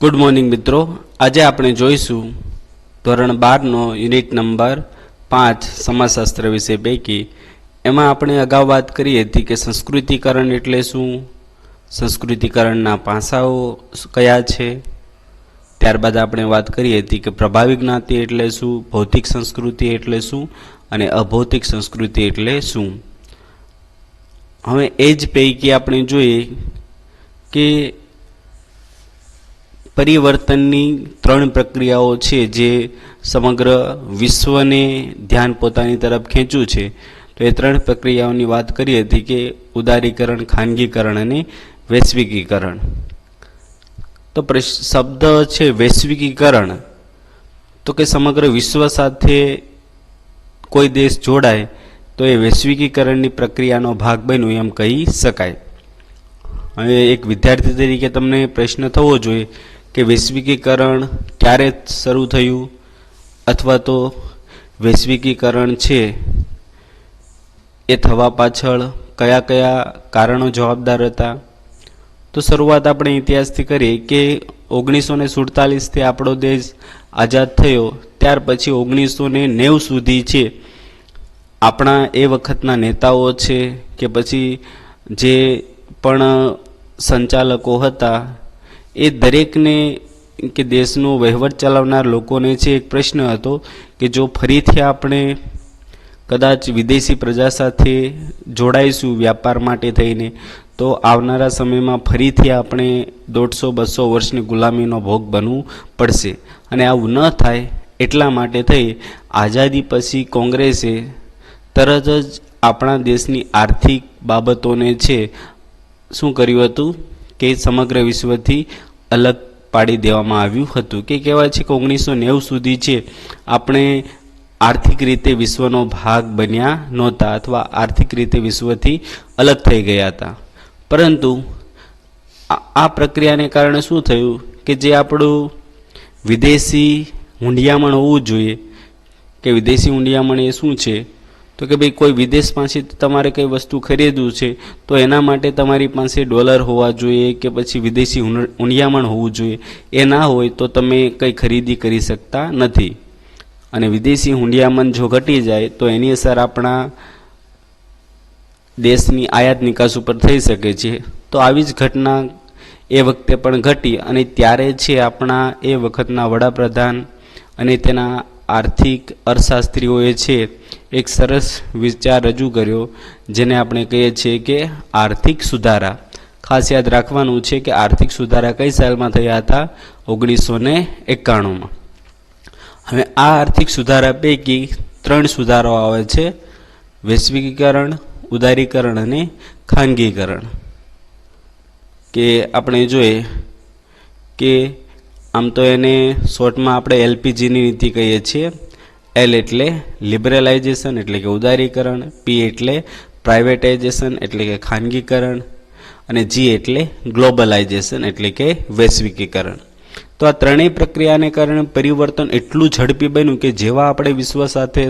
Good morning મિત્રો. આજે આપણે જોઈશું ધોરણ બારનો યુનિટ નંબર પાંચ સમાજશાસ્ત્ર વિષય પૈકી. એમાં આપણે અગાઉ વાત કરી હતી કે સંસ્કૃતિકરણ એટલે શું? સંસ્કૃતિકરણના પાસાઓ કયા છે? ત્યારબાદ આપણે વાત કરી હતી કે પ્રભાવી જ્ઞાતિ એટલે શું? ભૌતિક સંસ્કૃતિ એટલે શું? અને અભૌતિક સંસ્કૃતિ એટલે શું? હવે એ જ પૈકી આપણે જોઈએ કે પરિવર્તનની ત્રણ પ્રક્રિયાઓ છે જે સમગ્ર વિશ્વને ધ્યાન પોતાની તરફ ખેંચ્યું છે. તો એ ત્રણ પ્રક્રિયાઓની વાત કરી હતી કે ઉદારીકરણ, ખાનગીકરણ અને વૈશ્વિકીકરણ. તો શબ્દ છે વૈશ્વિકીકરણ. તો કે સમગ્ર વિશ્વ સાથે કોઈ દેશ જોડાય, તો એ વૈશ્વિકીકરણની પ્રક્રિયાનો ભાગ બન્યું એમ કહી શકાય. હવે એક વિદ્યાર્થી તરીકે તમને પ્રશ્ન થવો જોઈએ કે વૈશ્વિકીકરણ ક્યારે શરૂ થયું અથવા તો વૈશ્વિકીકરણ છે એ થવા પાછળ કયા કયા કારણો જવાબદાર હતા? તો શરૂઆત આપણે ઇતિહાસથી કરીએ કે ઓગણીસો ને સુડતાલીસથી આપણો દેશ આઝાદ થયો, ત્યાર પછી ઓગણીસો ને નેવું સુધી છે. આપણા એ વખતના નેતાઓ છે કે પછી જે પણ સંચાલકો હતા એ દરેકને કે દેશનો વહીવટ ચલાવનાર લોકોને છે એક પ્રશ્ન હતો કે જો ફરીથી આપણે કદાચ વિદેશી પ્રજા સાથે જોડાઈશું વ્યાપાર માટે થઈને, તો આવનારા સમયમાં ફરીથી આપણે દોઢસો, બસો વર્ષની ગુલામીનો ભોગ બનવું પડશે. અને આવું ન થાય એટલા માટે થઈ, આઝાદી પછી કોંગ્રેસે તરત જ આપણા દેશની આર્થિક બાબતોને છે, શું કર્યું હતું? કે સમગ્ર વિશ્વથી અલગ પાડી દેવામાં આવ્યું હતું કે કહેવાય છે કે ઓગણીસો નેવું સુધી છે આપણે આર્થિક રીતે વિશ્વનો ભાગ બન્યા નહોતા અથવા આર્થિક રીતે વિશ્વથી અલગ થઈ ગયા હતા. પરંતુ આ પ્રક્રિયાને કારણે શું થયું કે જે આપણું વિદેશી હુંડિયામણ હોવું જોઈએ, કે વિદેશી હુંડિયામણ એ શું છે તો કે ભાઈ કોઈ વિદેશ પાસેથી તમારે કંઈ વસ્તુ ખરીદવું છે, તો એના માટે તમારી પાસે ડોલર હોવા જોઈએ કે પછી વિદેશી ઉણિયામણ હોવું જોઈએ. એ ના હોય તો તમે કંઈ ખરીદી કરી શકતા નથી. અને વિદેશી હુંડિયામણ જો ઘટી જાય, તો એની અસર આપણા દેશની આયાત નિકાસ ઉપર થઈ શકે છે. તો આવી જ ઘટના એ વખતે પણ ઘટી અને ત્યારે છે આપણા એ વખતના વડાપ્રધાન અને તેના આર્થિક અર્થશાસ્ત્રીઓએ છે એક સરસ વિચાર રજૂ કર્યો, જેને આપણે કહીએ છીએ કે આર્થિક સુધારા. ખાસ યાદ રાખવાનું છે કે આર્થિક સુધારા કઈ સાલમાં થયા હતા? ઓગણીસો ને એકાણુંમાં. હવે આ આર્થિક સુધારા પૈકી ત્રણ સુધારાઓ આવે છે. વૈશ્વિકીકરણ, ઉદારીકરણ અને ખાનગીકરણ. કે આપણે જોઈએ કે આમ તો એને શોર્ટમાં આપણે એલપીજીની નીતિ કહીએ છીએ. એલ એટલે લિબરલાઇઝેશન એટલે કે ઉદારીકરણ પી એટલે પ્રાઇવેટાઇઝેશન એટલે કે ખાનગીકરણ, અને જી એટલે ગ્લોબલાઇઝેશન એટલે કે વૈશ્વિકીકરણ. તો આ ત્રણેય પ્રક્રિયાને કારણે પરિવર્તન એટલું ઝડપી બન્યું કે જેવા આપણે વિશ્વ સાથે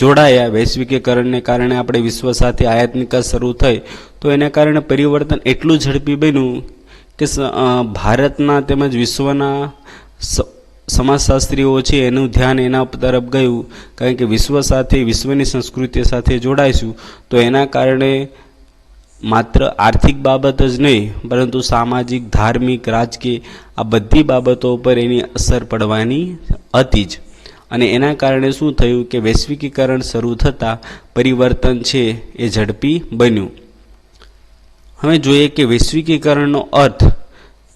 જોડાયા વૈશ્વિકીકરણને કારણે આપણે વિશ્વ સાથે આયાત નિકાસ શરૂ થઈ, તો એના કારણે પરિવર્તન એટલું ઝડપી બન્યું કે ભારતના તેમજ વિશ્વના સમાજશાસ્ત્રીઓ છે, એનું ધ્યાન એના તરફ ગયું. કારણ કે વિશ્વ સાથે, વિશ્વની સંસ્કૃતિ સાથે જોડાઈશું, તો એના કારણે માત્ર આર્થિક બાબત જ નહીં, પરંતુ સામાજિક, ધાર્મિક, રાજકીય, આ બધી બાબતો પર એની અસર પડવાની હતી જ. અને એના કારણે શું થયું કે વૈશ્વિકીકરણ શરૂ થતાં પરિવર્તન છે એ ઝડપી બન્યું. હવે જોઈએ કે વૈશ્વિકીકરણનો અર્થ,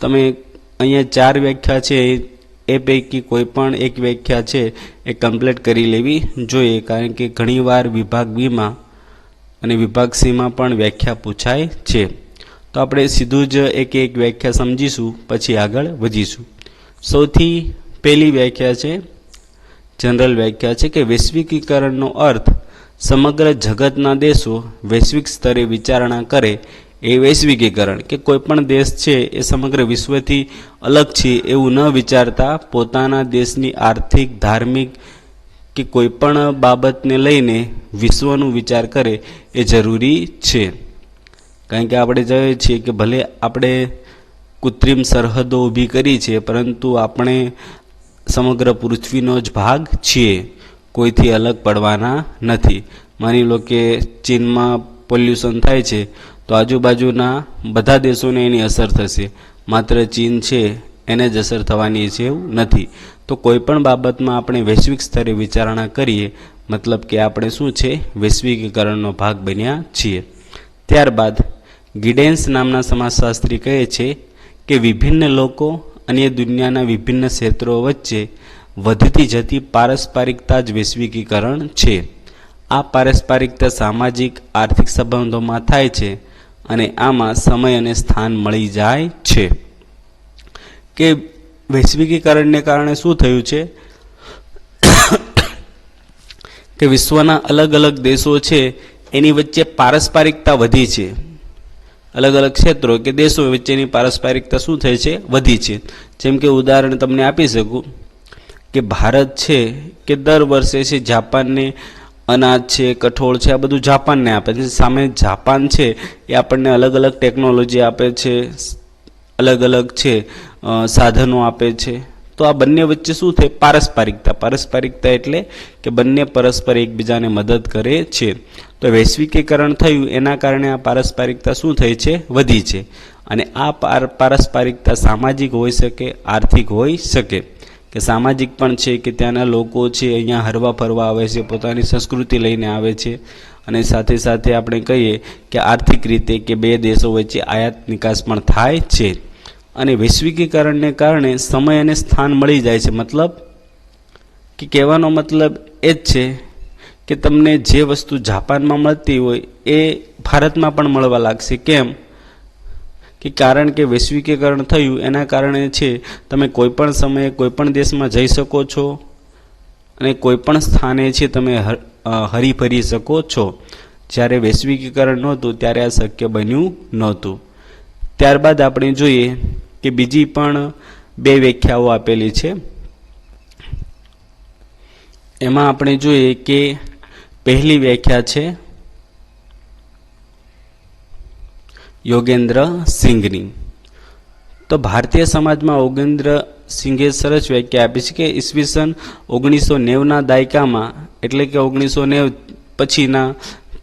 તમે અહીંયા ચાર વ્યાખ્યા છે એ પૈકી કોઈ પણ એક વ્યાખ્યા છે એ કમ્પ્લીટ કરી લેવી જોઈએ, કારણ કે ઘણીવાર વિભાગ બીમાં અને વિભાગ સીમાં પણ વ્યાખ્યા પૂછાય છે. તો આપણે સીધું જ એક એક વ્યાખ્યા સમજીશું, પછી આગળ વધીશું. સૌથી પહેલી વ્યાખ્યા છે, જનરલ વ્યાખ્યા છે કે વૈશ્વિકીકરણનો અર્થ સમગ્ર જગતના દેશો વૈશ્વિક સ્તરે વિચારણા કરે એ વૈશ્વિકીકરણ કે કોઈ પણ દેશ છે એ સમગ્ર વિશ્વથી અલગ છે એવું ન વિચારતા પોતાના દેશની આર્થિક, ધાર્મિક કે કોઈ પણ બાબતને લઈને વિશ્વનું વિચાર કરે એ જરૂરી છે. કારણ કે આપણે જોઈએ છીએ કે ભલે આપણે કૃત્રિમ સરહદો ઊભી કરી છે, પરંતુ આપણે સમગ્ર પૃથ્વીનો જ ભાગ છીએ, કોઈથી અલગ પડવાના નથી. માની લો કે ચીનમાં પોલ્યુશન થાય છે તો આજુબાજુના બધા દેશોને એની અસર થશે. માત્ર ચીન છે, એને જ અસર થવાની છે એવું નથી. તો કોઈ પણ બાબતમાં આપણે વૈશ્વિક સ્તરે વિચારણા કરીએ, મતલબ કે આપણે શું છે? વૈશ્વિકીકરણનો ભાગ બન્યા છીએ. ત્યારબાદ, ગિડેન્સ નામના સમાજશાસ્ત્રી કહે છે કે વિભિન્ન લોકો અને દુનિયાના વિભિન્ન ક્ષેત્રો વચ્ચે વધતી જતી પારસ્પરિકતા જ વૈશ્વિકીકરણ છે. આ પારસ્પરિકતા સામાજિક, આર્થિક સંબંધોમાં થાય છે. અને આમાં સમય અને સ્થાન મળી જાય છે. કે વૈશ્વિકીકરણને કારણે શું થયું છે? કે વિશ્વના અલગ અલગ દેશો છે, એની વચ્ચે પારસ્પરિકતા વધી છે. અલગ અલગ ક્ષેત્રો કે દેશો વચ્ચેની પારસ્પરિકતા શું થઈ છે? વધી છે. જેમ કે ઉદાહરણ તમને આપી શકું કે ભારત છે કે દર વર્ષે છે, જાપાનને અનાજ છે, કઠોળ છે, આ બધું જાપાનને આપે છે. સામે જાપાન છે, એ આપણને અલગ અલગ ટેકનોલોજી આપે છે અલગ અલગ છે સાધનો આપે છે. તો આ બંને વચ્ચે શું થાય? પારસ્પરિકતા. પારસ્પરિકતા એટલે કે બંને પરસ્પર એકબીજાને મદદ કરે છે. તો વૈશ્વિકીકરણ થયું, એના કારણે આ પારસ્પરિકતા શું થઈ છે? વધી છે. અને આ પાર, પારસ્પરિકતા સામાજિક હોઈ શકે, આર્થિક હોઈ શકે. કે સામાજિક પણ છે કે ત્યાંના લોકો છે, અહીંયા હરવા ફરવા આવે છે, પોતાની સંસ્કૃતિ લઈને આવે છે. અને સાથે સાથે આપણે કહીએ કે આર્થિક રીતે કે બે દેશો વચ્ચે આયાત નિકાસ પણ થાય છે. અને વૈશ્વિકીકરણને કારણે સમય અને સ્થાન મળી જાય છે. મતલબ કે કહેવાનો મતલબ એ જ છે કે તમને જે વસ્તુ જાપાનમાં મળતી હોય એ ભારતમાં પણ મળવા લાગશે. કેમ? કે કારણ કે વૈશ્વિકીકરણ થયું, એના કારણે છે, તમે કોઈ પણ સમયે કોઈપણ દેશમાં જઈ શકો છો અને કોઈ પણ સ્થાને છે, તમે હરીફરી શકો છો. જ્યારે વૈશ્વિકીકરણ નહોતું, ત્યારે આ શક્ય બન્યું નહોતું. ત્યારબાદ આપણે જોઈએ કે બીજી પણ બે વ્યાખ્યાઓ આપેલી છે. એમાં આપણે જોઈએ કે પહેલી વ્યાખ્યા છે યોગેન્દ્ર સિંઘની. તો ભારતીય સમાજમાં યોગેન્દ્ર સિંઘે સરસ વ્યાખ્યા આપી છે કે ઈસવીસન ઓગણીસો નેવના દાયકામાં, એટલે કે ઓગણીસો નેવ પછીના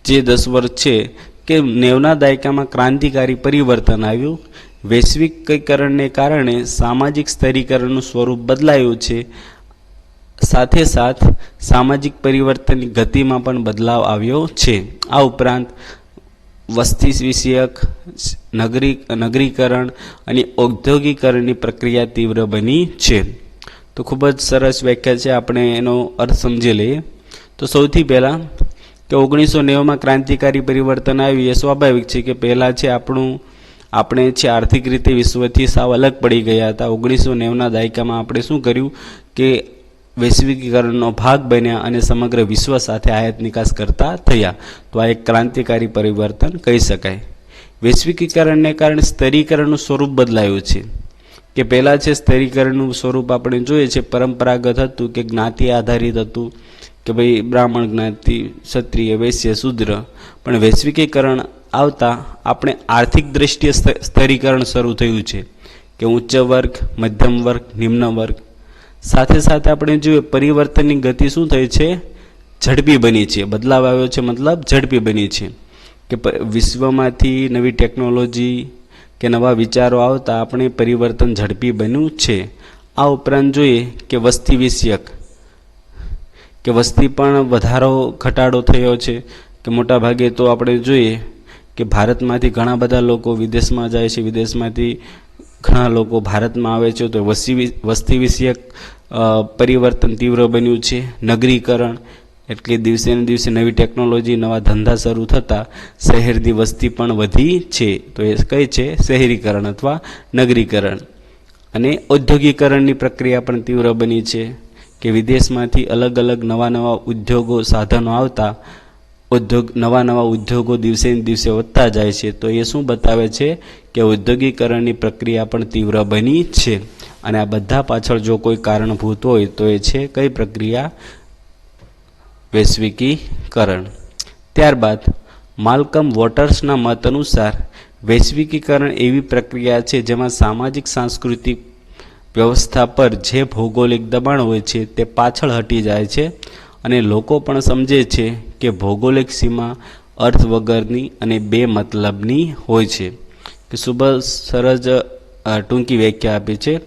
જે દસ વર્ષ છે, કે નેવના દાયકામાં ક્રાંતિકારી પરિવર્તન આવ્યું. વૈશ્વિકીકરણને કારણે સામાજિક સ્તરીકરણનું સ્વરૂપ બદલાયું છે. સાથે સાથ, સામાજિક પરિવર્તનની ગતિમાં પણ બદલાવ આવ્યો છે. આ ઉપરાંત વસ્તી વિષયક, નગરી, નગરીકરણ અને ઔદ્યોગિકરણની પ્રક્રિયા તીવ્ર બની છે. તો ખૂબ જ સરસ વ્યાખ્યા છે, આપણે એનો અર્થ સમજી લઈએ. તો સૌથી પહેલાં કે ઓગણીસો નેવુંમાં ક્રાંતિકારી પરિવર્તન આવ્યું એ સ્વાભાવિક છે કે પહેલાં છે આપણું, આપણે છે આર્થિક રીતે વિશ્વથી સાવ અલગ પડી ગયા હતા. ઓગણીસો નેવુંના દાયકામાં આપણે શું કર્યું કે વૈશ્વિકીકરણનો ભાગ બન્યા અને સમગ્ર વિશ્વ સાથે આયાત નિકાસ કરતા થયા. તો આ એક ક્રાંતિકારી પરિવર્તન કહી શકાય. વૈશ્વિકીકરણને કારણે સ્તરીકરણનું સ્વરૂપ બદલાયું છે. કે પહેલાં છે સ્તરીકરણનું સ્વરૂપ આપણે જોઈએ છે, પરંપરાગત હતું કે જ્ઞાતિ આધારિત હતું, કે ભાઈ બ્રાહ્મણ જ્ઞાતિ, ક્ષત્રિય, વૈશ્ય, શુદ્ર. પણ વૈશ્વિકીકરણ આવતા આપણે આર્થિક દ્રષ્ટિએ સ્ત- સ્તરીકરણ શરૂ થયું છે. કે ઉચ્ચ વર્ગ, મધ્યમ વર્ગ, નિમ્ન વર્ગ સાથે સાથે આપણે જોઈએ પરિવર્તનની ગતિ શું થઈ છે? ઝડપી બની છે. બદલાવ આવ્યો છે મતલબ ઝડપી બની છે. કે વિશ્વમાંથી નવી ટેકનોલોજી કે નવા વિચારો આવતા આપણે પરિવર્તન ઝડપી બન્યું છે. આ ઉપરાંત જોઈએ કે વસ્તી વિષયક, કે વસ્તી પણ વધારો, ઘટાડો થયો છે. કે મોટા ભાગે તો આપણે જોઈએ કે ભારતમાંથી ઘણા બધા લોકો વિદેશમાં જાય છે. વિદેશમાંથી ઘણા લોકો ભારતમાં આવે છે તો વસ્તી વિ- વસ્તી વિષયક પરિવર્તન તીવ્ર બન્યું છે. નગરીકરણ, એટલે દિવસે ને દિવસે નવી ટેકનોલોજી, નવા ધંધા શરૂ થતાં શહેરની વસ્તી પણ વધી છે. તો એ કઈ છે શહેરીકરણ અથવા નગરીકરણ. અને ઔદ્યોગિકરણની પ્રક્રિયા પણ તીવ્ર બની છે કે વિદેશમાંથી અલગ અલગ નવા નવા ઉદ્યોગો, સાધનો આવતા ઉદ્યોગ નવા નવા ઉદ્યોગો દિવસે ને દિવસે વધતા જાય છે. તો એ શું બતાવે છે કે ઔદ્યોગિકરણની પ્રક્રિયા પણ તીવ્ર બની છે. અને આ બધા પાછળ જો કોઈ કારણભૂત હોય તો એ છે કઈ પ્રક્રિયા? વૈશ્વિકીકરણ. ત્યારબાદ, માલકમ વોટર્સના મત અનુસાર, વૈશ્વિકીકરણ એવી પ્રક્રિયા છે જેમાં સામાજિક સાંસ્કૃતિક વ્યવસ્થા પર જે ભૌગોલિક દબાણ હોય છે તે પાછળ હટી જાય છે અને લોકો પણ સમજે છે કે ભૌગોલિક સીમા અર્થ વગરની અને બે મતલબની હોય છે. કે ખૂબ સરસ ટૂંકી વ્યાખ્યા આપી છે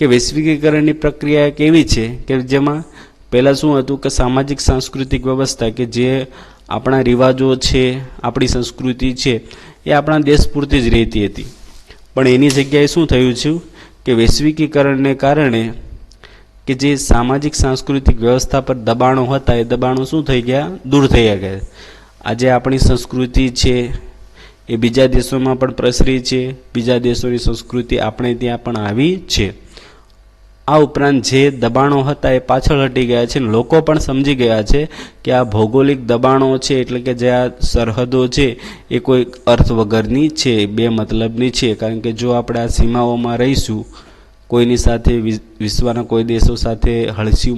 કે વૈશ્વિકીકરણની પ્રક્રિયા કેવી છે કે જેમાં પહેલાં શું હતું કે સામાજિક સાંસ્કૃતિક વ્યવસ્થા કે જે આપણા રિવાજો છે, આપણી સંસ્કૃતિ છે, એ આપણા દેશ પૂરતી જ રહેતી હતી. પણ એની જગ્યાએ શું થયું છે કે વૈશ્વિકીકરણને કારણે કે જે સામાજિક સાંસ્કૃતિક વ્યવસ્થા પર દબાણો હતા, એ દબાણો શું થઈ ગયા? દૂર થઈ ગયા. આજે આપણી સંસ્કૃતિ છે એ બીજા દેશોમાં પણ પ્રસરી છે. બીજા દેશોની સંસ્કૃતિ આપણે ત્યાં પણ આવી છે. આ ઉપરાંત જે દબાણો હતા એ પાછળ હટી ગયા છે લોકો પણ સમજી ગયા છે કે આ ભૌગોલિક દબાણો છે એટલે કે જે આ સરહદો છે એ કોઈ અર્થ વગરની છે, બે મતલબની છે. કારણ કે જો આપણે આ સીમાઓમાં રહીશું, કોઈની સાથે વિશ્વના કોઈ દેશો સાથે હળસી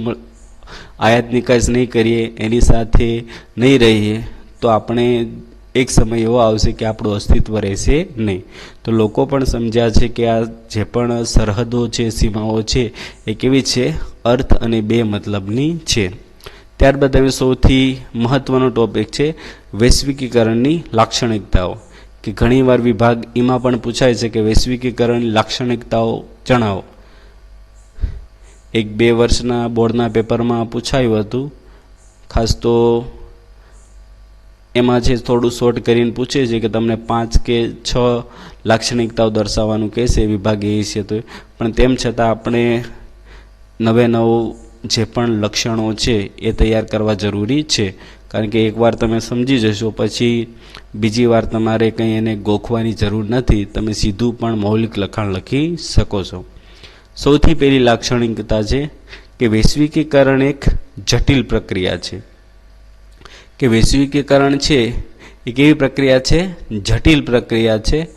આયાત નિકાસ નહીં કરીએ, એની સાથે નહીં રહીએ, તો આપણે એક સમય એવો આવશે કે આપણું અસ્તિત્વ રહેશે નહીં. તો લોકો પણ સમજ્યા છે કે આ જે પણ સરહદો છે, સીમાઓ છે, એ કેવી છે? અર્થ અને બે મતલબની છે. ત્યારબાદ હવે સૌથી મહત્વનો ટોપિક છે વૈશ્વિકીકરણની લાક્ષણિકતાઓ. કે ઘણીવાર વિભાગ એમાં પણ પૂછાય છે કે વૈશ્વિકીકરણની લાક્ષણિકતાઓ જણાવો. એક બે વર્ષના બોર્ડના પેપરમાં પૂછાયું હતું. ખાસ તો એમાં જે થોડું શોર્ટ કરીને પૂછે છે કે તમને પાંચ કે છ લાક્ષણિકતાઓ દર્શાવવાનું કહેશે વિભાગે એ છે તો પણ તેમ છતાં આપણે નવે નવું જે પણ લક્ષણો છે એ તૈયાર કરવા જરૂરી છે. કારણ કે એકવાર તમે સમજી જશો, પછી બીજી વાર તમારે કંઈ એને ગોખવાની જરૂર નથી, તમે સીધું પણ મૌલિક લખાણ લખી શકો છો. સૌથી પહેલી લાક્ષણિકતા છે કે વૈશ્વિકીકરણ એક જટિલ પ્રક્રિયા છે. કે વૈશ્વિકીકરણ છે, એ કેવી પ્રક્રિયા છે? જટિલ પ્રક્રિયા છે.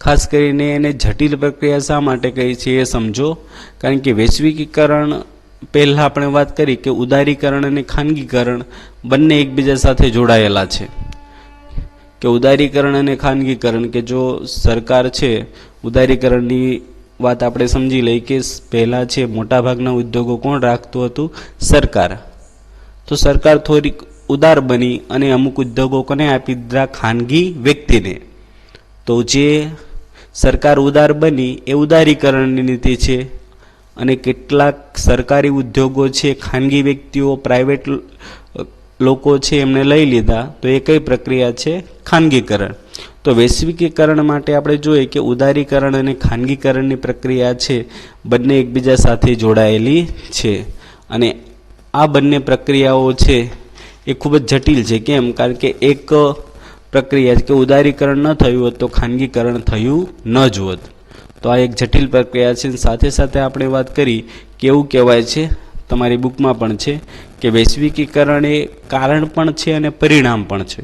ખાસ કરીને એને જટિલ પ્રક્રિયા શા માટે કહી છે એ સમજો. કારણ કે વૈશ્વિકીકરણ પહેલાં આપણે વાત કરી કે ઉદારીકરણ અને ખાનગીકરણ બંને એકબીજા સાથે જોડાયેલા છે. કે ઉદારીકરણ અને ખાનગીકરણ કે જો સરકાર છે, ઉદારીકરણની વાત આપણે સમજી લઈ કે પહેલાં છે મોટાભાગના ઉદ્યોગો કોણ રાખતું હતું? સરકાર. તો સરકાર થોડીક ઉદાર બની અને અમુક ઉદ્યોગો કોને આપી દીધા ખાનગી વ્યક્તિને. તો જે સરકાર ઉદાર બની એ ઉદારીકરણની નીતિ છે અને કેટલાક સરકારી ઉદ્યોગો છે, ખાનગી વ્યક્તિઓ, પ્રાઇવેટ લોકો છે એમને લઈ લીધા, તો એ કઈ પ્રક્રિયા છે? ખાનગીકરણ. તો વૈશ્વિકીકરણ માટે આપણે જોઈએ કે ઉદારીકરણ અને ખાનગીકરણની પ્રક્રિયા છે, બંને એકબીજા સાથે જોડાયેલી છે. અને આ બંને પ્રક્રિયાઓ છે એ ખૂબ જ જટિલ છે. કેમ? કારણ કે એક પ્રક્રિયા કે ઉદારીકરણ ન થયું હોત તો ખાનગીકરણ થયું ન જ હોત. તો આ એક જટિલ પ્રક્રિયા છે. સાથે સાથે આપણે વાત કરી કે એવું કહેવાય છે, તમારી બુકમાં પણ છે, કે વૈશ્વિકીકરણ એ કારણ પણ છે અને પરિણામ પણ છે.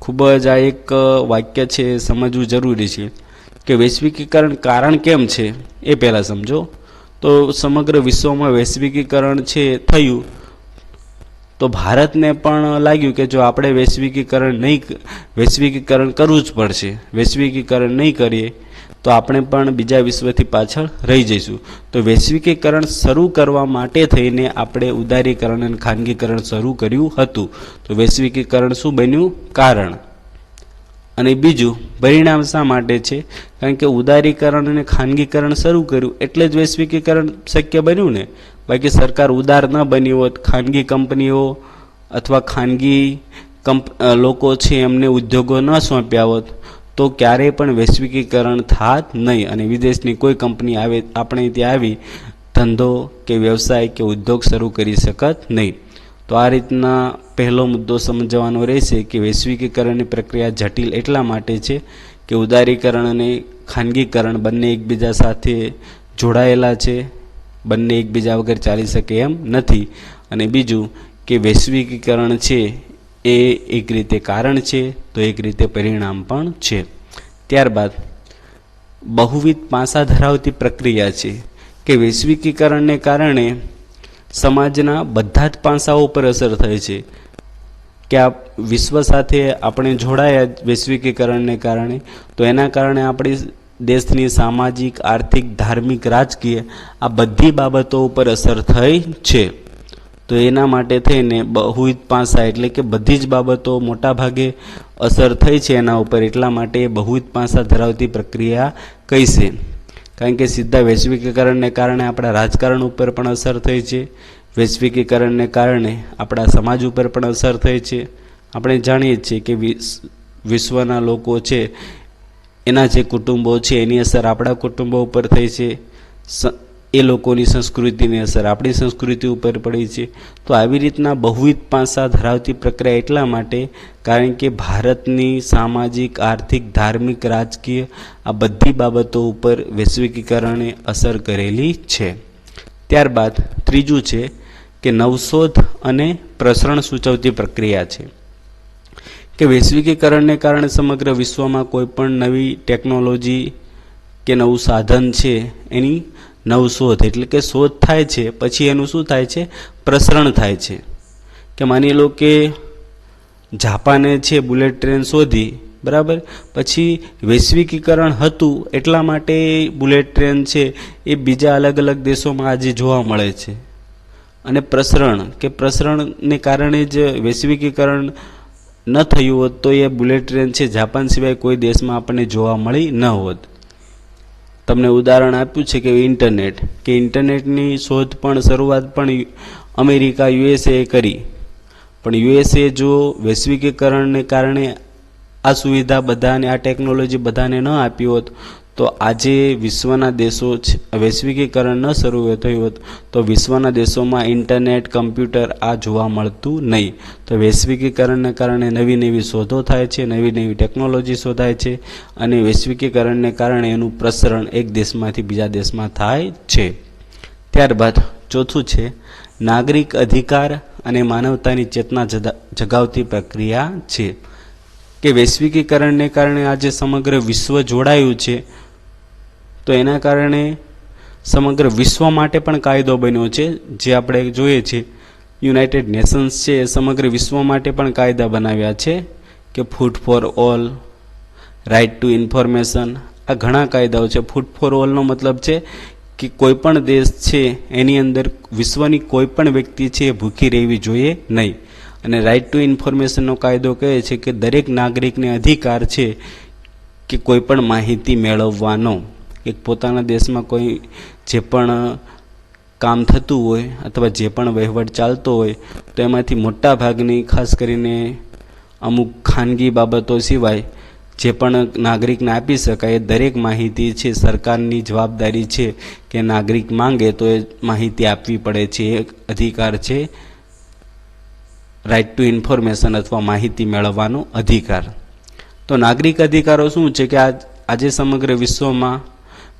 ખૂબ જ આ એક વાક્ય છે સમજવું જરૂરી છે કે વૈશ્વિકીકરણ કારણ કેમ છે એ પહેલાં સમજો. તો સમગ્ર વિશ્વમાં વૈશ્વિકીકરણ છે, થયું તો ભારતને પણ લાગ્યું કે જો આપણે વૈશ્વિકીકરણ નહીં વૈશ્વિકીકરણ કરવું જ પડશે, વૈશ્વિકીકરણ નહીં કરીએ, તો આપણે પણ બીજા વિશ્વથી પાછળ રહી જઈશું. તો વૈશ્વિકીકરણ શરૂ કરવા માટે થઈને આપણે ઉદારીકરણ અને ખાનગીકરણ શરૂ કર્યું હતું. તો વૈશ્વિકીકરણ શું બન્યું? કારણ. અને બીજું, પરિણામ શા માટે છે? કારણ કે ઉદારીકરણ અને ખાનગીકરણ શરૂ કર્યું એટલે જ વૈશ્વિકીકરણ શક્ય બન્યું ને? બાકી સરકાર ઉદાર ન બની હોત, ખાનગી કંપનીઓ અથવા ખાનગી કંપ લોકો છે એમને ઉદ્યોગો ન સોંપ્યા હોત, તો ક્યારેય પણ વૈશ્વિકીકરણ થાત નહીં અને વિદેશની કોઈ કંપની આવે, આપણે ત્યાં આવી ધંધો કે વ્યવસાય કે ઉદ્યોગ શરૂ કરી શકત નહીં. તો આ રીતના પહેલો મુદ્દો સમજવાનો રહેશે કે વૈશ્વિકીકરણની પ્રક્રિયા જટિલ એટલા માટે છે કે ઉદારીકરણ અને ખાનગીકરણ બંને એકબીજા સાથે જોડાયેલા છે. બંને એકબીજા વગર ચાલી શકે એમ નથી. અને બીજું કે વૈશ્વિકીકરણ છે, એ એક રીતે કારણ છે, તો એક રીતે પરિણામ પણ છે. ત્યારબાદ, બહુવિધ પાસા ધરાવતી પ્રક્રિયા છે કે વૈશ્વિકીકરણને કારણે સમાજના બધા જ પાસાઓ પર અસર થાય છે. કે આ વિશ્વ સાથે આપણે જોડાયા વૈશ્વિકીકરણને કારણે, તો એના કારણે આપણી દેશની સામાજિક, આર્થિક, ધાર્મિક, રાજકીય આ બધી બાબતો ઉપર અસર થઈ છે. તો એના માટે થઈને બહુવિધ પાસા એટલે કે બધી જ બાબતો મોટાભાગે અસર થઈ છે એના ઉપર, એટલા માટે એ બહુવિધ પાસા ધરાવતી પ્રક્રિયા કહીશે. કારણ કે સીધા વૈશ્વિકીકરણને કારણે આપણા રાજકારણ ઉપર પણ અસર થઈ છે. વૈશ્વિકીકરણને કારણે આપણા સમાજ ઉપર પણ અસર થઈ છે. આપણે જાણીએ છીએ કે વિશ્વના લોકો છે એના જે કુટુંબો છે, એની અસર આપણા કુટુંબો ઉપર થઈ છે. એ લોકોની સંસ્કૃતિની અસર આપણી સંસ્કૃતિ ઉપર પડી છે. તો આવી રીતના બહુવિધ પાસા ધરાવતી પ્રક્રિયા એટલા માટે કારણ કે ભારતની સામાજિક, આર્થિક, ધાર્મિક, રાજકીય આ બધી બાબતો ઉપર વૈશ્વિકીકરણે અસર કરેલી છે. ત્યારબાદ ત્રીજું છે કે નવશોધ અને પ્રસરણ સૂચવતી પ્રક્રિયા છે. કે વૈશ્વિકીકરણને કારણે સમગ્ર વિશ્વમાં કોઈ પણ નવી ટેકનોલોજી કે નવું સાધન છે, એની નવશોધ એટલે કે શોધ થાય છે, પછી એનું શું થાય છે? પ્રસરણ થાય છે. કે માની લો કે જાપાને છે બુલેટ ટ્રેન શોધી, બરાબર? પછી વૈશ્વિકીકરણ હતું, એટલા માટે બુલેટ ટ્રેન છે, એ બીજા અલગ અલગ દેશોમાં આજે જોવા મળે છે. અને પ્રસરણ, કે પ્રસરણને કારણે જ વૈશ્વિકીકરણ ન થયું હોત તો એ બુલેટ ટ્રેન છે જાપાન સિવાય કોઈ દેશમાં આપણને જોવા મળી ન હોત. તમને ઉદાહરણ આપ્યું છે કે ઇન્ટરનેટ, કે ઇન્ટરનેટની શોધ પણ શરૂઆત પણ અમેરિકા, યુએસએ કરી. પણ યુએસએ જો વૈશ્વિકીકરણને કારણે આ સુવિધા બધાને, આ ટેકનોલોજી બધાને ન આપી હોત તો આજે વિશ્વના દેશો વૈશ્વિકીકરણ ન શરૂ થયું હોત, તો વિશ્વના દેશોમાં ઇન્ટરનેટ, કમ્પ્યુટર આ જોવા મળતું નહીં. તો વૈશ્વિકીકરણને કારણે નવી નવી શોધો થાય છે, નવી નવી ટેકનોલોજી શોધાય છે અને વૈશ્વિકીકરણને કારણે એનું પ્રસરણ એક દેશમાંથી બીજા દેશમાં થાય છે. ત્યારબાદ ચોથું છે, નાગરિક અધિકાર અને માનવતાની ચેતના જગાવતી પ્રક્રિયા છે. કે વૈશ્વિકીકરણને કારણે આજે સમગ્ર વિશ્વ જોડાયું છે તો એના કારણે સમગ્ર વિશ્વ માટે પણ કાયદો બન્યો છે. જે આપણે જોઈએ છીએ યુનાઇટેડ નેશન્સ છે, એ સમગ્ર વિશ્વ માટે પણ કાયદા બનાવ્યા છે કે food for all right to information આ ઘણા કાયદાઓ છે. ફૂડ ફોર ઓલનો મતલબ છે કે કોઈ પણ દેશ છે, એની અંદર વિશ્વની કોઈ પણ વ્યક્તિ છે, એ ભૂખી રહેવી જોઈએ નહીં. અને રાઇટ ટુ ઇન્ફોર્મેશનનો કાયદો કહે છે કે દરેક નાગરિકને અધિકાર છે કે કોઈ પણ માહિતી મેળવવાનો. કે પોતાના દેશમાં કોઈ જે પણ કામ થતું હોય અથવા જે પણ વહીવટ ચાલતો હોય, તો એમાંથી મોટા ભાગની ખાસ કરીને અમુક ખાનગી બાબતો સિવાય જે પણ નાગરિકને આપી શકાય એ દરેક માહિતી છે, સરકારની જવાબદારી છે કે નાગરિક માંગે તો એ માહિતી આપવી પડે છે. એ અધિકાર છે રાઇટ ટુ ઇન્ફોર્મેશન અથવા માહિતી મેળવવાનો અધિકાર. તો નાગરિક અધિકારો શું છે કે આજે સમગ્ર વિશ્વમાં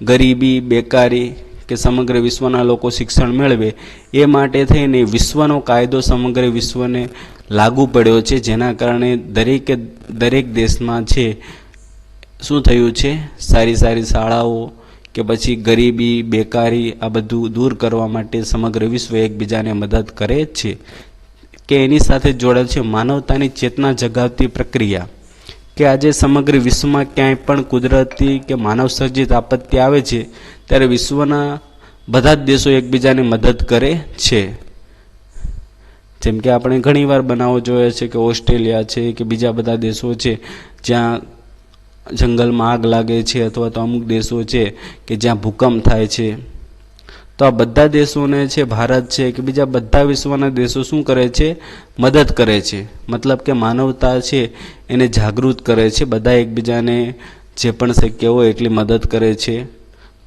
ગરીબી, બેકારી કે સમગ્ર વિશ્વના લોકો શિક્ષણ મેળવે, એ માટે થઈને વિશ્વનો કાયદો સમગ્ર વિશ્વને લાગુ પડ્યો છે, જેના કારણે દરેકે, દરેક દેશમાં છે, શું થયું છે? સારી સારી શાળાઓ કે પછી ગરીબી, બેકારી આ બધું દૂર કરવા માટે સમગ્ર વિશ્વ એકબીજાને મદદ કરે છે. કે એની સાથે જોડે છે? માનવતાની ચેતના જગાવતી પ્રક્રિયા. કે આજે સમગ્ર વિશ્વમાં ક્યાંય પણ કુદરતી કે માનવ સર્જિત આપત્તિ આવે છે, ત્યારે વિશ્વના બધા જ દેશો એકબીજાને મદદ કરે છે. જેમ કે આપણે ઘણીવાર બનાવો જોયા છે કે ઓસ્ટ્રેલિયા છે કે બીજા બધા દેશો છે, જ્યાં જંગલમાં આગ લાગે છે અથવા તો અમુક દેશો છે કે જ્યાં ભૂકંપ થાય છે. તો આ બધા દેશોને છે, ભારત છે, કે બીજા બધા વિશ્વના દેશો શું કરે છે? મદદ કરે છે. મતલબ કે માનવતા છે, એને જાગૃત કરે છે. બધા એકબીજાને જે પણ શક્ય હોય એટલી મદદ કરે છે.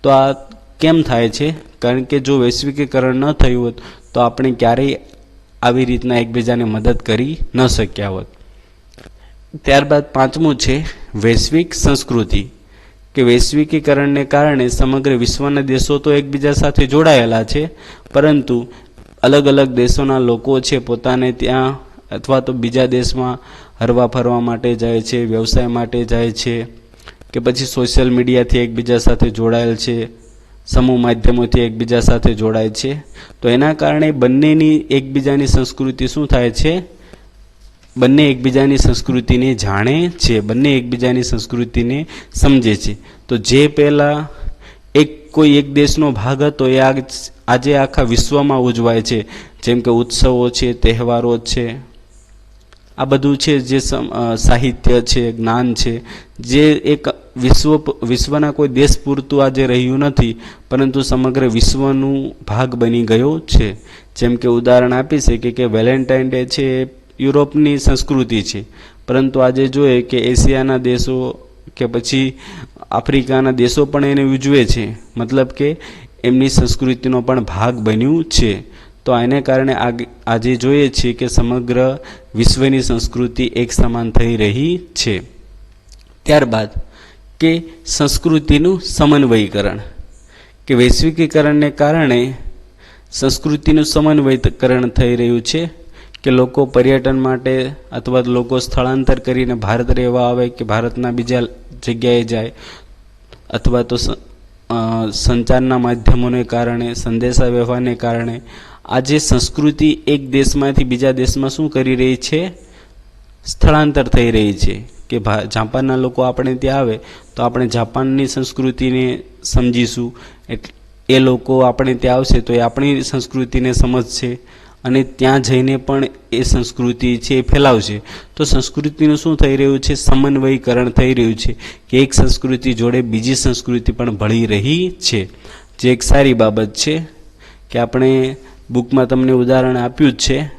તો આ કેમ થાય છે? કારણ કે જો વૈશ્વિકીકરણ ન થયું હોત, તો આપણે ક્યારેય આવી રીતના એકબીજાને મદદ કરી ન શક્યા હોત. ત્યારબાદ પાંચમું છે, વૈશ્વિક સંસ્કૃતિ. કે વૈશ્વિકીકરણને કારણે સમગ્ર વિશ્વના દેશો તો એકબીજા સાથે જોડાયેલા છે, પરંતુ અલગ અલગ દેશોના લોકો છે પોતાને ત્યાં અથવા તો બીજા દેશમાં હરવા ફરવા માટે જાય છે, વ્યવસાય માટે જાય છે, કે પછી સોશિયલ મીડિયાથી એકબીજા સાથે જોડાયેલ છે, સમૂહ માધ્યમોથી એકબીજા સાથે જોડાય છે. તો એના કારણે બંનેની એકબીજાની સંસ્કૃતિ શું થાય છે? બંને એકબીજાની સંસ્કૃતિને જાણે છે, બંને એકબીજાની સંસ્કૃતિને સમજે છે. તો જે પહેલાં એક કોઈ એક દેશનો ભાગ હતો, એ આજે આખા વિશ્વમાં ઉજવાય છે. જેમ કે ઉત્સવો છે, તહેવારો છે. આ બધું છે જે સાહિત્ય છે, જ્ઞાન છે. જે એક વિશ્વ, વિશ્વના કોઈ દેશ પૂરતું આજે રહ્યું નથી, પરંતુ સમગ્ર વિશ્વનું ભાગ બની ગયો છે. જેમ કે ઉદાહરણ આપી શકીએ કે વેલેન્ટાઇન ડે છે યુરોપની સંસ્કૃતિ છે. પરંતુ આજે જોઈએ કે એશિયાના દેશો કે પછી આફ્રિકાના દેશો પણ એને ઉજવે છે. મતલબ કે એમની સંસ્કૃતિનો પણ ભાગ બન્યું છે. તો આને કારણે આજે જોઈએ છીએ કે સમગ્ર વિશ્વની સંસ્કૃતિ એક સમાન થઈ રહી છે. ત્યારબાદ કે સંસ્કૃતિનું સમન્વયીકરણ. કે વૈશ્વિકીકરણને કારણે સંસ્કૃતિનું સમન્વયીકરણ થઈ રહ્યું છે. કે લોકો પર્યટન માટે અથવા લોકો સ્થળાંતર કરીને ભારત રહેવા આવે કે ભારતના બીજા જગ્યાએ જાય અથવા તો સંચારના માધ્યમોને કારણે સંદેશા વ્યવહારને કારણે આજે સંસ્કૃતિ એક દેશમાંથી બીજા દેશમાં શું કરી રહી છે? સ્થળાંતર થઈ રહી છે. કે જાપાનના લોકો આપણે ત્યાં આવે તો આપણે જાપાનની સંસ્કૃતિને સમજીશું. એ લોકો આપણે ત્યાં આવશે તો એ આપણી સંસ્કૃતિને સમજશે. અને ત્યાં જઈને પણ એ સંસ્કૃતિ છે એ ફેલાવશે તો સંસ્કૃતિનું શું થઈ રહ્યું છે? સમન્વયીકરણ થઈ રહ્યું છે કે એક સંસ્કૃતિ જોડે બીજી સંસ્કૃતિ પણ ભળી રહી છે. જે એક સારી બાબત છે કે આપણે બુકમાં તમને ઉદાહરણ આપ્યું જ છે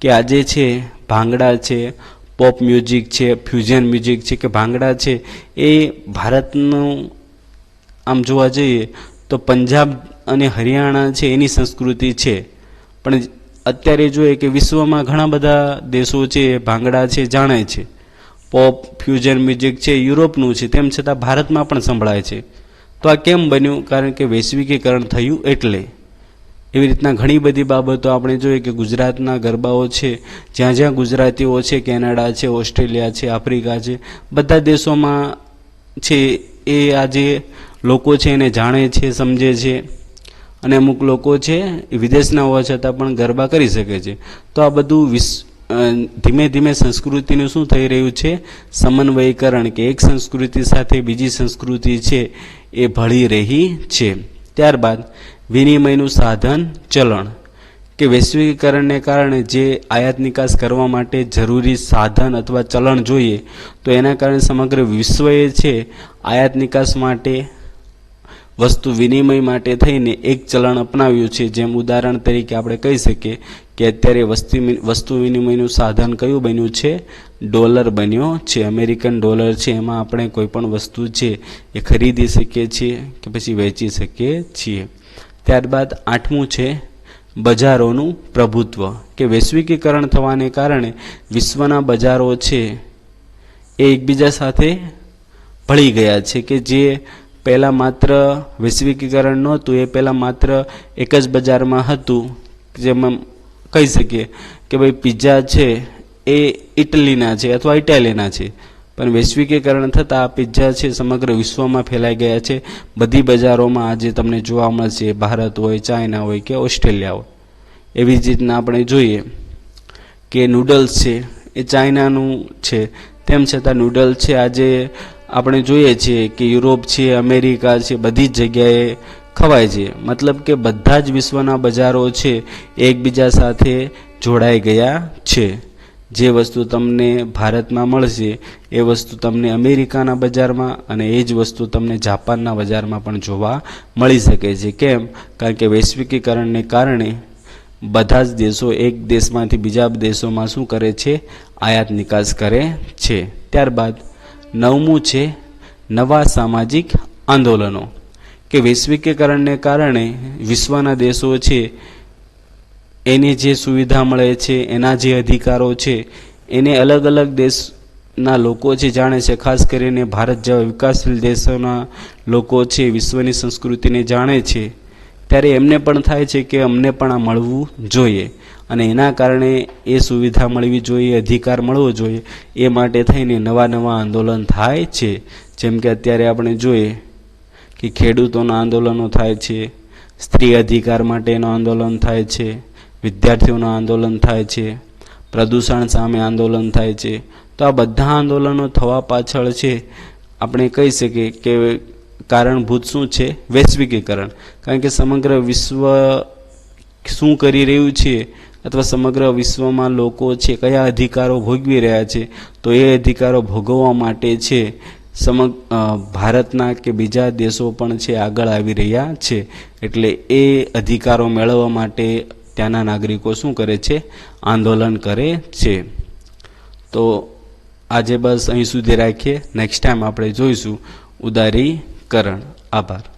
કે આજે છે ભાંગડા છે, પોપ મ્યુઝિક છે, ફ્યુઝન મ્યુઝિક છે કે ભાંગડા છે, એ ભારતનું આમ જોવા જઈએ તો પંજાબ અને હરિયાણા છે એની સંસ્કૃતિ છે. પણ અત્યારે જોઈએ કે વિશ્વમાં ઘણા બધા દેશો છે, ભાંગડા છે, જાણે છે. પોપ ફ્યુઝન મ્યુઝિક છે, યુરોપનું છે, તેમ છતાં ભારતમાં પણ સંભળાય છે. તો આ કેમ બન્યું? કારણ કે વૈશ્વિકીકરણ થયું એટલે. એવી રીતના ઘણી બધી બાબતો આપણે જોઈએ કે ગુજરાતના ગરબાઓ છે, જ્યાં જ્યાં ગુજરાતીઓ છે, કેનેડા છે, ઓસ્ટ્રેલિયા છે, આફ્રિકા છે, બધા દેશોમાં છે એ આજે લોકો છે એને જાણે છે, સમજે છે. અને અમુક લોકો છે વિદેશના હોવા છતાં પણ ગરબા કરી શકે છે. તો આ બધું વિશ ધીમે ધીમે સંસ્કૃતિનું શું થઈ રહ્યું છે? સમન્વયીકરણ કે એક સંસ્કૃતિ સાથે બીજી સંસ્કૃતિ છે, એ ભળી રહી છે. ત્યારબાદ વિનિમયનું સાધન ચલણ કે વૈશ્વિકીકરણને કારણે જે આયાત નિકાસ કરવા માટે જરૂરી સાધન અથવા ચલણ જોઈએ, તો એના કારણે સમગ્ર વિશ્વએ છે, આયાત નિકાસ માટે વસ્તુ વિનિમય માટે થઈને એક ચલણ અપનાવ્યું છે. જેમ ઉદાહરણ તરીકે આપણે કહી શકીએ કે અત્યારે વસ્તી વસ્તુ વિનિમયનું સાધન કયું બન્યું છે? ડોલર બન્યો છે. અમેરિકન ડોલર છે. એમાં આપણે કોઈ પણ વસ્તુ છે એ ખરીદી શકીએ છીએ કે પછી વેચી શકીએ છીએ. ત્યારબાદ આઠમું છે બજારોનું પ્રભુત્વ કે વૈશ્વિકીકરણ થવાને કારણે વિશ્વના બજારો છે એ એકબીજા સાથે ભળી ગયા છે કે જે પહેલાં માત્ર વૈશ્વિકીકરણ નહોતું, એ પહેલાં માત્ર એક જ બજારમાં હતું, જેમાં કહી શકીએ કે ભાઈ પિઝા છે એ ઇટલીના છે અથવા ઇટાલીના છે. પણ વૈશ્વિકીકરણ થતાં આ પિઝા છે સમગ્ર વિશ્વમાં ફેલાઈ ગયા છે. બધી બજારોમાં આજે તમને જોવા મળશે, ભારત હોય, ચાઇના હોય કે ઓસ્ટ્રેલિયા હોય. એવી જ રીતના આપણે જોઈએ કે નૂડલ્સ છે એ ચાઇનાનું છે. તેમ છતાં નૂડલ્સ છે આજે આપણે જોઈએ છીએ કે યુરોપ છે, અમેરિકા છે, બધી જ જગ્યાએ ખવાય છે. મતલબ કે બધા જ વિશ્વના બજારો છે, એકબીજા સાથે જોડાઈ ગયા છે. જે વસ્તુ તમને ભારતમાં મળશે, એ વસ્તુ તમને અમેરિકાના બજારમાં અને એ જ વસ્તુ તમને જાપાનના બજારમાં પણ જોવા મળી શકે છે. કેમ? કારણ કે વૈશ્વિકીકરણને કારણે બધા જ દેશો એક દેશમાંથી બીજા દેશોમાં શું કરે છે? આયાત નિકાસ કરે છે. ત્યારબાદ નવમું છે નવા સામાજિક આંદોલનો, કે વૈશ્વિકીકરણને કારણે વિશ્વના દેશો છે, એને જે સુવિધા મળે છે, એના જે અધિકારો છે, એને અલગ અલગ દેશના લોકો છે, જાણે છે, ખાસ કરીને ભારત જેવા વિકાસશીલ દેશોના લોકો છે, વિશ્વની સંસ્કૃતિને જાણે છે, ત્યારે એમને પણ થાય છે કે અમને પણ આ મળવું જોઈએ. અને એના કારણે એ સુવિધા મળવી જોઈએ, અધિકાર મળવો જોઈએ, એ માટે થઈને નવા નવા આંદોલન થાય છે. જેમ કે અત્યારે આપણે જોઈએ કે ખેડૂતોના આંદોલનો થાય છે, સ્ત્રી અધિકાર માટેનું આંદોલન થાય છે, વિદ્યાર્થીઓનું આંદોલન થાય છે, પ્રદૂષણ સામે આંદોલન થાય છે. તો આ બધા આંદોલનો થવા પાછળ છે. આપણે કહી શકીએ કે કારણભૂત શું છે? વૈશ્વિકીકરણ. કારણ કે સમગ્ર વિશ્વ શું કરી રહ્યું છે? અથવા સમગ્ર વિશ્વમાં લોકો છે, કયા અધિકારો ભોગવી રહ્યા છે, તો એ અધિકારો ભોગવવા માટે છે, સમગ ભારતના કે બીજા દેશો પણ છે, આગળ આવી રહ્યા છે. એટલે એ અધિકારો મેળવવા માટે ત્યાંના નાગરિકો શું કરે છે? આંદોલન કરે છે. તો આજે બસ અહીં સુધી રાખીએ. નેક્સ્ટ ટાઈમ આપણે જોઈશું. ઉદારીકરણ. આભાર.